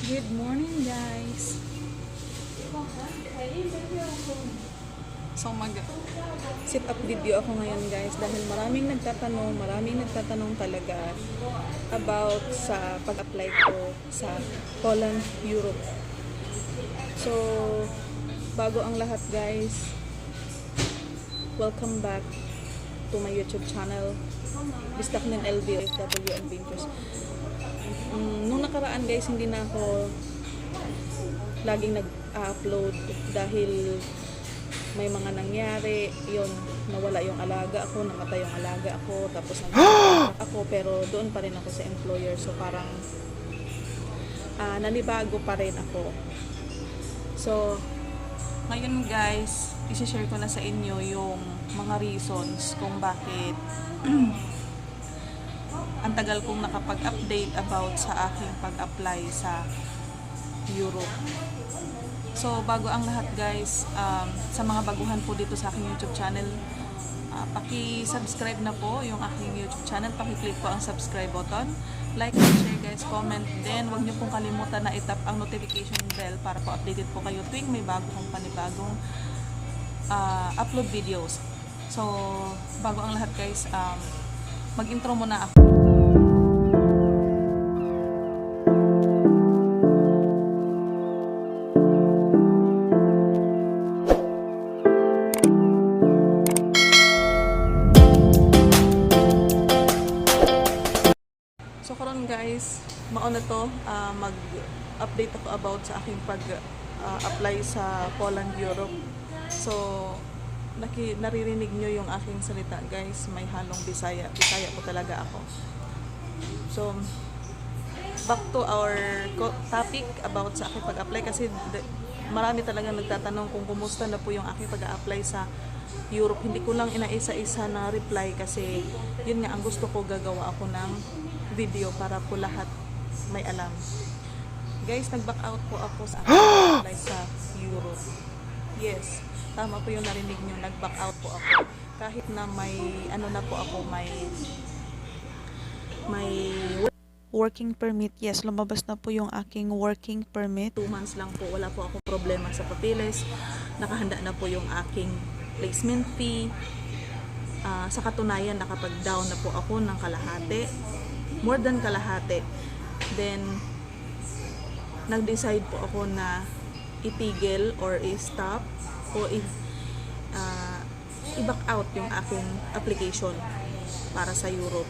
Good morning guys. So mag sit up video ako ngayon guys dahil maraming nagtatanong, maraming nagtatanong talaga about sa pag-apply ko sa Poland, Europe. So bago ang lahat guys, welcome back to my YouTube channel. Bistaknin LB FW Adventures. Mm, nung nakaraan guys, hindi na ako laging nag-upload dahil may mga nangyari, yun, nawala yung alaga ako, namatay yung alaga ako, tapos nag ako, pero doon pa rin ako sa employer. So parang ah, nanibago pa rin ako. So, ngayon guys, isi-share ko na sa inyo yung mga reasons kung bakit ang tagal kong nakapag-update about sa aking pag-apply sa Europe. So, bago ang lahat guys, um, sa mga baguhan po dito sa aking YouTube channel, uh, paki-subscribe na po yung aking YouTube channel. Paki-click po ang subscribe button. Like share guys, comment. Then, huwag niyo pong kalimutan na itap ang notification bell para po updated po kayo tuwing may bago kong panibagong uh, upload videos. So, bago ang lahat guys, um, mag-intro muna ako. So karon guys, mauna to ah, mag-update ako about sa aking pag-apply sa Poland, Europe. So naki, naririnig nyo yung aking salita guys, may halong Bisaya. Bisaya po talaga ako. So back to our topic about sa aking pag-apply kasi marami talaga nagtatanong kung kumusta na po yung aking pag-apply sa Europe. Hindi ko lang inaisa-isa na reply kasi yun nga ang gusto ko gagawa ako ng video para po lahat may alam. Guys, nag-back out po ako sa aking pag-apply sa Europe. Yes, tama po yung narinig nyo, nag-back out po ako. Kahit na may, ano na po ako, may may working permit. Yes, lumabas na po yung aking working permit. Two months lang po, wala po akong problema sa papeles. Nakahanda na po yung aking placement fee. Ah, sa katunayan, nakapag-down na po ako ng kalahati. More than kalahati. Then, nag-decide po ako na itigil or i-stop o i- ah, i-back out yung aking application para sa Europe.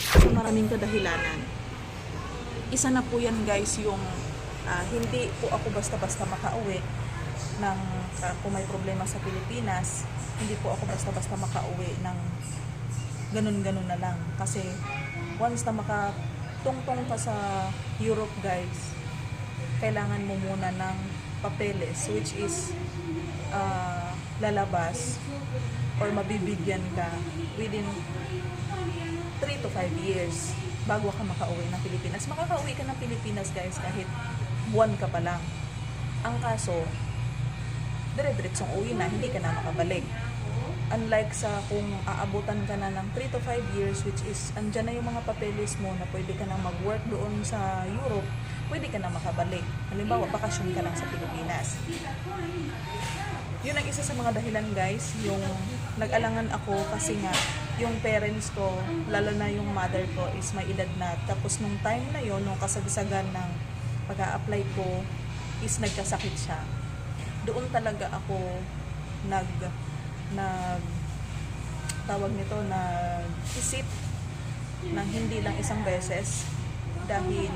So, maraming kadahilanan isa na po yan guys yung ah, hindi po ako basta-basta makauwi ng ah, kung may problema sa Pilipinas hindi po ako basta-basta makauwi ng ganun-ganun na lang kasi once na makatungtong ka sa Europe guys kailangan mo muna ng papeles which is ah, lalabas or mabibigyan ka within 3 to 5 years bago ka makauwi ng Pilipinas. Makakauwi ka ng Pilipinas guys kahit buwan ka pa lang. Ang kaso, dire-diretsong uwi na, hindi ka na makabalik. Unlike sa kung aabutan ka na ng 3 to 5 years which is andyan na yung mga papeles mo na pwede ka na mag-work doon sa Europe, pwede ka na makabalik. Halimbawa, bakasyon ka lang sa Pilipinas yun ang isa sa mga dahilan guys, yung nag-alangan ako kasi nga yung parents ko, lalo na yung mother ko is may edad na. Tapos nung time na yon nung kasagsagan ng pag apply ko is nagkasakit siya. Doon talaga ako nag nag tawag nito na isip ng hindi lang isang beses dahil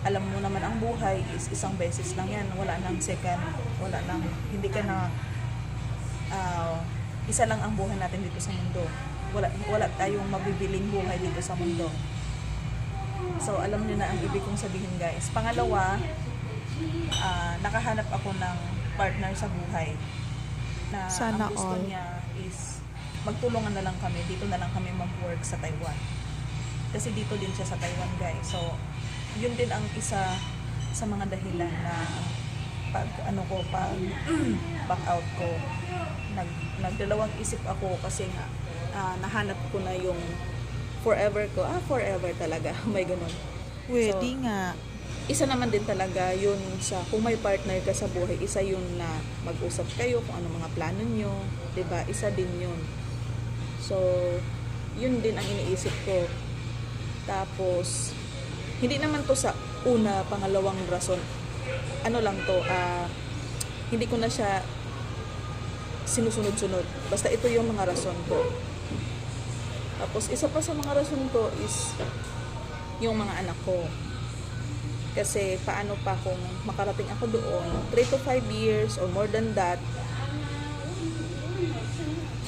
alam mo naman ang buhay is isang beses lang yan. Wala nang second wala nang hindi ka na ah, isa lang ang buhay natin dito sa mundo. Wala wala tayong mabibiling buhay dito sa mundo. So alam niyo na ang ibig kong sabihin guys. Pangalawa ah, nakahanap ako ng partner sa buhay na Sana ang gusto all. niya is magtulungan na lang kami dito na lang kami mag-work sa Taiwan. Kasi dito din siya sa Taiwan guys. So yun din ang isa sa mga dahilan na pag ano ko pag back out ko nag nagdalawang isip ako kasi nga ah, nahanap ko na yung forever ko. Ah forever talaga. May ganun. Pwede So, nga. Isa naman din talaga yun sa kung may partner ka sa buhay, isa yun na mag-usap kayo kung ano mga plano nyo, 'di ba Isa din yun. So, yun din ang iniisip ko. Tapos, hindi naman to sa una, pangalawang rason. Ano lang to, ah, hindi ko na siya sinusunod-sunod. Basta ito yung mga rason ko. Tapos, isa pa sa mga rason ko is yung mga anak ko. Kasi paano pa kung makarating ako doon, 3 to 5 years or more than that,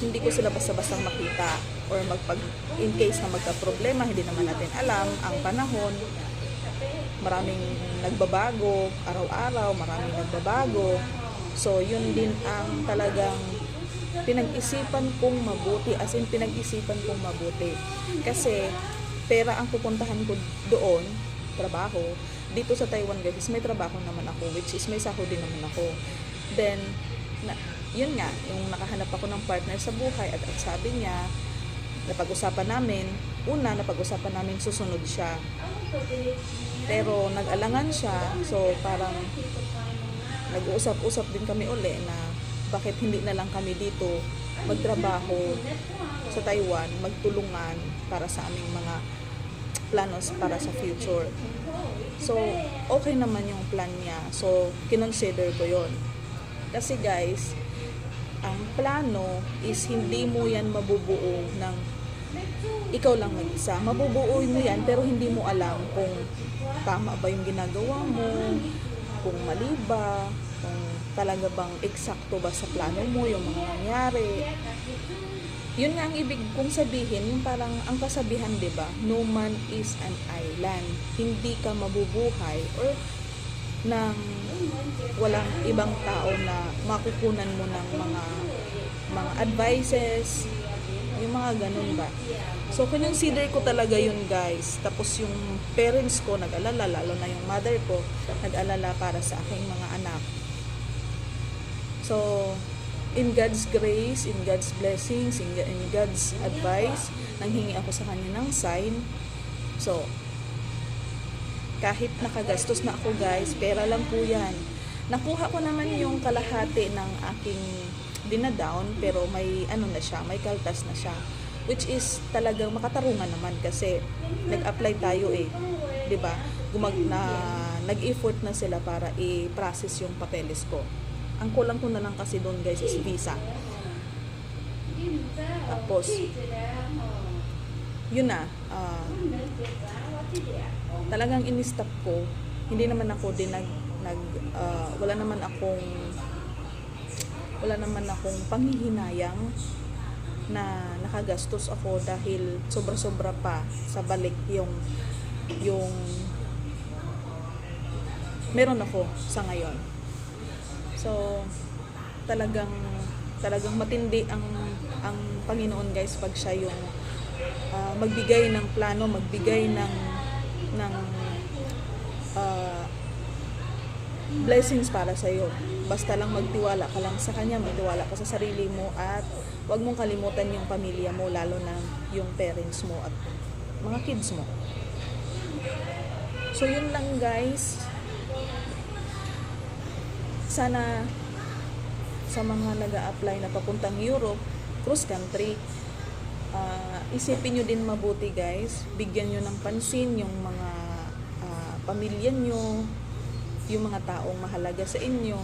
hindi ko sila basta-bastang makita or magpag in case na magka-problema, hindi naman natin alam ang panahon. Maraming nagbabago, araw-araw, maraming nagbabago. So, yun din ang talagang pinag-isipan kong mabuti, as in pinag-isipan kong mabuti. Kasi, pera ang pupuntahan ko doon, trabaho, dito sa Taiwan guys, may trabaho naman ako, which is may sahod din naman ako. Then, na, yun nga, yung nakahanap ako ng partner sa buhay at, at sabi niya, napag-usapan namin, una, napag-usapan namin susunod siya. Pero nag-alangan siya, so parang nag-uusap-usap din kami uli na bakit hindi na lang kami dito magtrabaho sa Taiwan, magtulungan para sa aming mga planos para sa future. So, okay naman yung plan niya. So, kinonsider ko yon Kasi guys, ang plano is hindi mo yan mabubuo ng ikaw lang mag-isa. Mabubuo mo yan pero hindi mo alam kung tama ba yung ginagawa mo, kung mali ba, kung talaga bang eksakto ba sa plano mo yung mga nangyari. Yun nga ang ibig kong sabihin, yung parang ang kasabihan, 'di ba? No man is an island. Hindi ka mabubuhay or ng walang ibang tao na makukunan mo ng mga mga advices, yung mga ganun ba. So, consider ko talaga yun guys. Tapos yung parents ko nag-alala, lalo na yung mother ko, nag-alala para sa aking mga anak. So, in God's grace, in God's blessings, in, in God's advice, nanghingi ako sa kanya ng sign. So, kahit nakagastos na ako guys, pera lang po yan. Nakuha ko naman yung kalahati ng aking dinadown, pero may ano na siya, may kaltas na siya. Which is talagang makatarungan naman kasi nag-apply tayo eh. ba? Gumag na nag-effort na sila para i-process yung papeles ko. Ang kulang ko na lang kasi doon guys is visa. Tapos, yun na, ah, talagang in-stop ko. Hindi naman ako din nag, nag ah, wala naman akong wala naman akong panghihinayang na nakagastos ako dahil sobra-sobra pa sa balik yung yung meron ako sa ngayon. So, talagang talagang matindi ang ang Panginoon guys pag siya yung ah, magbigay ng plano, magbigay ng ng ah, blessings para sa iyo. Basta lang magtiwala ka lang sa kanya, magtiwala ka sa sarili mo at huwag mong kalimutan yung pamilya mo lalo na yung parents mo at mga kids mo. So yun lang guys. Sana sa mga nag apply na papuntang Europe, cross country, ah, isipin nyo din mabuti guys. Bigyan nyo ng pansin yung mga ah, pamilya nyo, yung mga taong mahalaga sa inyo.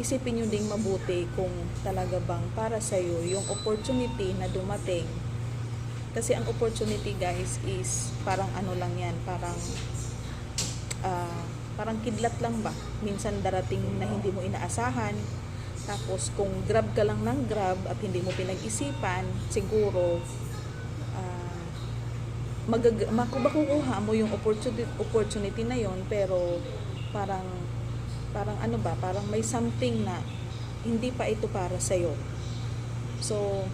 Isipin nyo ding mabuti kung talaga bang para sa'yo yung opportunity na dumating. Kasi ang opportunity guys is parang ano lang yan, parang ah, parang kidlat lang ba? Minsan darating na hindi mo inaasahan. Tapos kung grab ka lang ng grab at hindi mo pinag-isipan, siguro ah, magag- maku- makukuha mo yung opportunity, opportunity na yon pero parang parang ano ba, parang may something na hindi pa ito para sa So,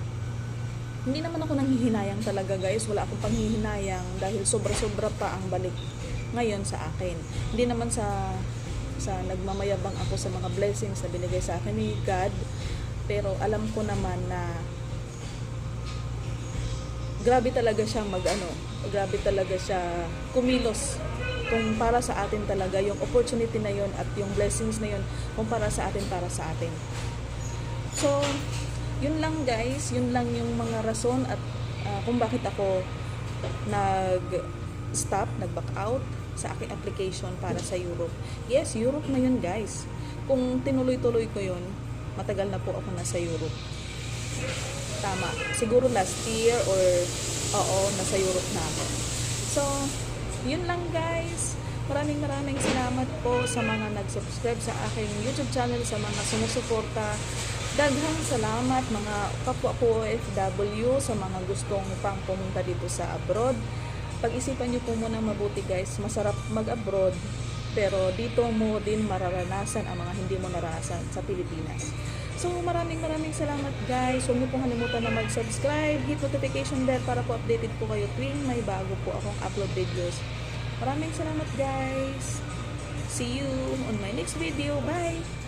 hindi naman ako nanghihinayang talaga guys. Wala akong panghihinayang dahil sobra-sobra pa ang balik ngayon sa akin. Hindi naman sa sa nagmamayabang ako sa mga blessings na binigay sa akin ni God. Pero alam ko naman na grabe talaga siya mag ano, grabe talaga siya kumilos kung para sa atin talaga yung opportunity na yon at yung blessings na yon kung para sa atin para sa atin so yun lang guys yun lang yung mga rason at ah, kung bakit ako nag stop nag back out sa aking application para sa Europe. Yes Europe na yun guys. Kung tinuloy-tuloy ko yun matagal na po ako nasa Europe. Tama. Siguro last year or oo nasa Europe na ako. So yun lang guys. Maraming maraming salamat po sa mga nag-subscribe sa aking YouTube channel sa mga sumusuporta. Daghang salamat mga kapwa ko OFW sa mga gustong pang pumunta dito sa abroad pag-isipan nyo po muna mabuti guys masarap mag-abroad pero dito mo din mararanasan ang mga hindi mo naranasan sa Pilipinas So maraming maraming salamat guys. Huwag niyo pong kalimutan na mag-subscribe, hit notification bell para po updated po kayo tuwing may bago po akong upload videos. Maraming salamat guys. See you on my next video. Bye!